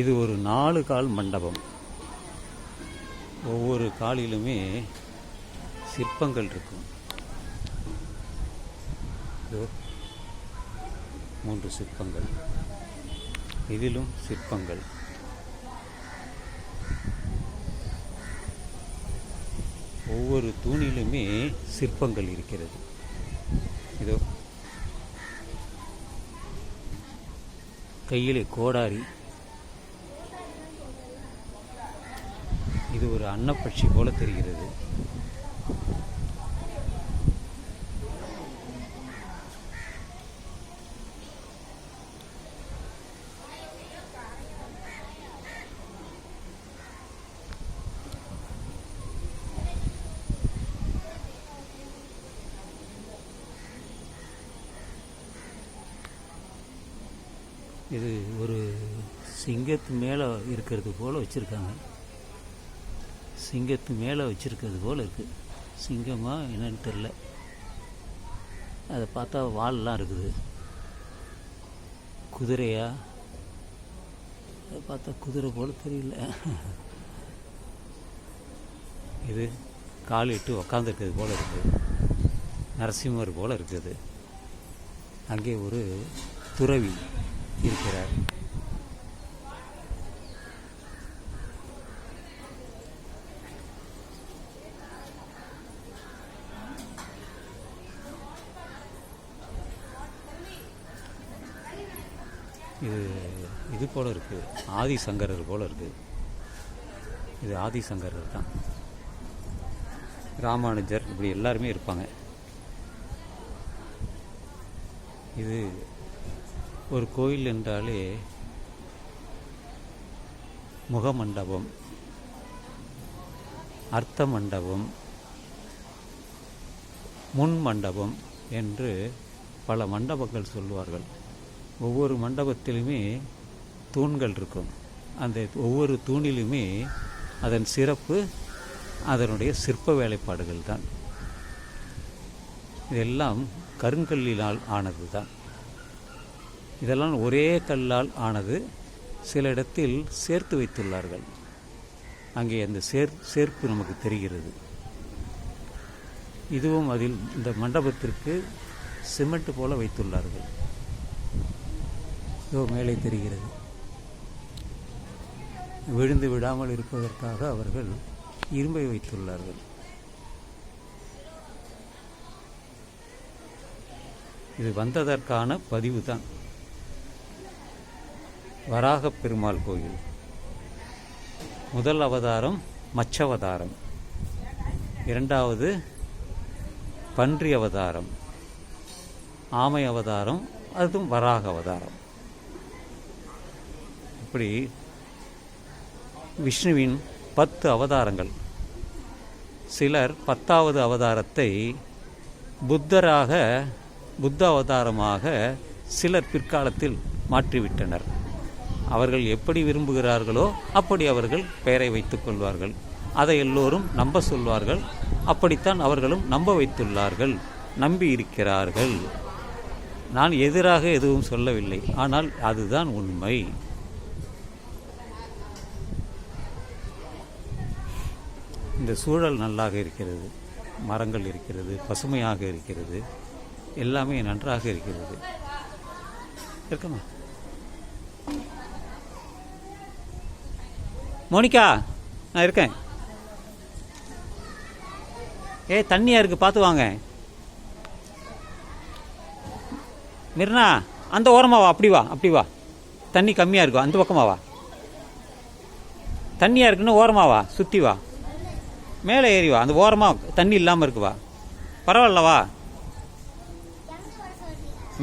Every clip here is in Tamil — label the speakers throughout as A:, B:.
A: இது ஒரு நாலு கால் மண்டபம். ஒவ்வொரு காலிலுமே சிற்பங்கள் இருக்கும். மூன்று சிற்பங்கள். இதிலும் சிற்பங்கள். ஒவ்வொரு தூணிலுமே சிற்பங்கள் இருக்கிறது. இதோ கையிலே கோடாரி இது ஒரு அன்னப்பட்சி போல தெரிகிறது. இது ஒரு சிங்கத்து மேலே இருக்கிறது போல் வச்சுருக்காங்க. சிங்கத்து மேலே வச்சுருக்கிறது போல் இருக்குது சிங்கமாக என்னன்னு தெரில அதை பார்த்தா வால்லாம் இருக்குது. குதிரையா? அதை பார்த்தா குதிரை போல் தெரியல. இது கால் இட்டு உக்காந்துருக்கிறது போல் இருக்குது நரசிம்மர் போல் இருக்குது. அங்கே ஒரு துறவி இருக்கிறார். இது இது போல் இருக்குது ஆதிசங்கரர் போல் இருக்குது இது ஆதிசங்கரர் தான். ராமானுஜர் இப்படி எல்லாருமே இருப்பாங்க. இது ஒரு கோயில் என்றாலே முகமண்டபம் அர்த்த மண்டபம் முன் மண்டபம் என்று பல மண்டபங்கள் சொல்லுவார்கள். ஒவ்வொரு மண்டபத்திலுமே தூண்கள் இருக்கும். அந்த ஒவ்வொரு தூணிலுமே அதன் சிறப்பு அதனுடைய சிற்ப வேலைப்பாடுகள் தான். இதெல்லாம் கருங்கல்லினால் ஆனது தான். இதெல்லாம் ஒரே கல்லால் ஆனது சில இடத்தில் சேர்த்து வைத்துள்ளார்கள். அங்கே அந்த சேர் சேர்ப்பு நமக்கு தெரிகிறது. இதுவும் அதில் இந்த மண்டபத்திற்கு சிமெண்ட் போல வைத்துள்ளார்கள். இதோ மேலே தெரிகிறது. விழுந்து விடாமல் இருப்பதற்காக அவர்கள் இரும்பை வைத்துள்ளார்கள். இது வந்ததற்கான பதிவு தான் வராகப் பெருமாள் கோயில். முதல் அவதாரம் மச்சவதாரம். இரண்டாவது பன்றி அவதாரம். ஆமை அவதாரம் அதுவும் வராக அவதாரம். இப்படி விஷ்ணுவின் பத்து அவதாரங்கள். சிலர் பத்தாவது அவதாரத்தை புத்தராக புத்த அவதாரமாக சிலர் பிற்காலத்தில் மாற்றிவிட்டனர். அவர்கள் எப்படி விரும்புகிறார்களோ அப்படி அவர்கள் பெயரை வைத்துக் கொள்வார்கள். அதை எல்லோரும் நம்ப சொல்வார்கள். அப்படித்தான் அவர்களும் நம்ப வைத்துள்ளார்கள். நம்பி இருக்கிறார்கள். நான் எதிராக எதுவும் சொல்லவில்லை. ஆனால் அதுதான் உண்மை. இந்த சூழல் நல்லாக இருக்கிறது மரங்கள் இருக்கிறது பசுமையாக இருக்கிறது எல்லாமே நன்றாக இருக்கிறது. இருக்கமா? மோனிகா நான் இருக்கேன். ஏ தண்ணியா இருக்கு பார்த்து வாங்க. மிர்னா அந்த ஓரமாக வா அப்படி வா அப்படி வா. தண்ணி கம்மியாக இருக்கும் அந்த பக்கமா வா. தண்ணியாக இருக்குன்னு ஓரமா வா சுற்றி வா. மேலே ஏறி வா. அந்த ஓரமாக தண்ணி இல்லாமல் இருக்குவா பரவாயில்லவா பரவாயில்ல வா.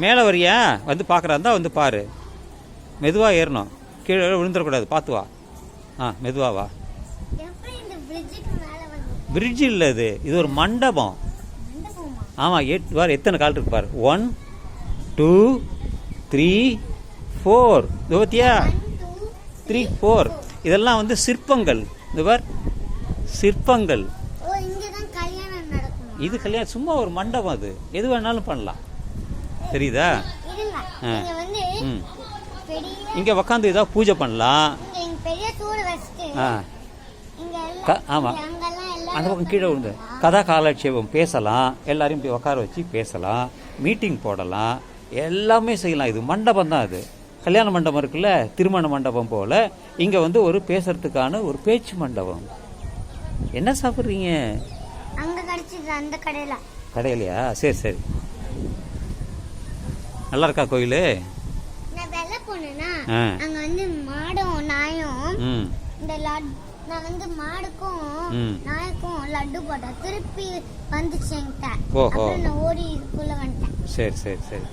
A: மேலே வரியா? வந்து பார்க்குறா இருந்தால் வந்து பாரு. மெதுவாக ஏறணும். கீழே விழுந்துடக்கூடாது. பார்த்து வா. ஆ மெதுவாக வா. பிரிட்ஜ் இல்லை இது. இது ஒரு மண்டபம். ஆமாம் எட் பார் எத்தனை கால் இருக்கு ஒன் டூ த்ரீ ஃபோர் இது பார்த்தியா த்ரீ ஃபோர் இதெல்லாம் வந்து சிற்பங்கள். இந்த பார் சிற்பங்கள். இது கல்யாணம் சும்மா ஒரு மண்டபம் அது. எது வேணாலும் பண்ணலாம். தெரியுதா? இங்கே உக்காந்து ஏதாவது பூஜை பண்ணலாம்.
B: இங்க இங்க பெரிய சூடு வச்சுட்டு
A: ஆ.
B: இங்க எல்லாம்
A: க- ஆமா.
B: இங்க அங்கெல்லாம் எல்லாம்
A: அந்த பக்கம் கீழே விழுந்து கதா காலட்சேபம் பேசலாம். எல்லாரையும் இப்படி உட்கார வச்சு பேசலாம். மீட்டிங் போடலாம். எல்லாமே செய்யலாம். இது மண்டபம் தான் இது கல்யாண மண்டபம் இருக்குல்ல திருமண மண்டபம் போல. இங்க வந்து ஒரு பேசுறதுக்கான ஒரு பேச்சு மண்டபம். என்ன சாப்பிட்றீங்க?
B: அங்க கிடைச்சது அந்த கடையில.
A: கடையிலையா? சரி சரி. நல்லா இருக்கா கோயில்?
B: நான் வெள்ள போனேன்னா
A: ஆ.
B: அங்க வந்து மாடும் நாயும்
A: ம்.
B: இந்த லட் நான் வந்து மாடுக்கும்
A: ம்.
B: நாய்க்கும் லட்டு போட்டேன் திருப்பி வந்துச்சு என்கிட்ட.
A: ஓஹோ.
B: அப்புறம் நான் ஓடி இதுக்குள்ள வந்துட்டேன்.
A: சரி சரி சரி.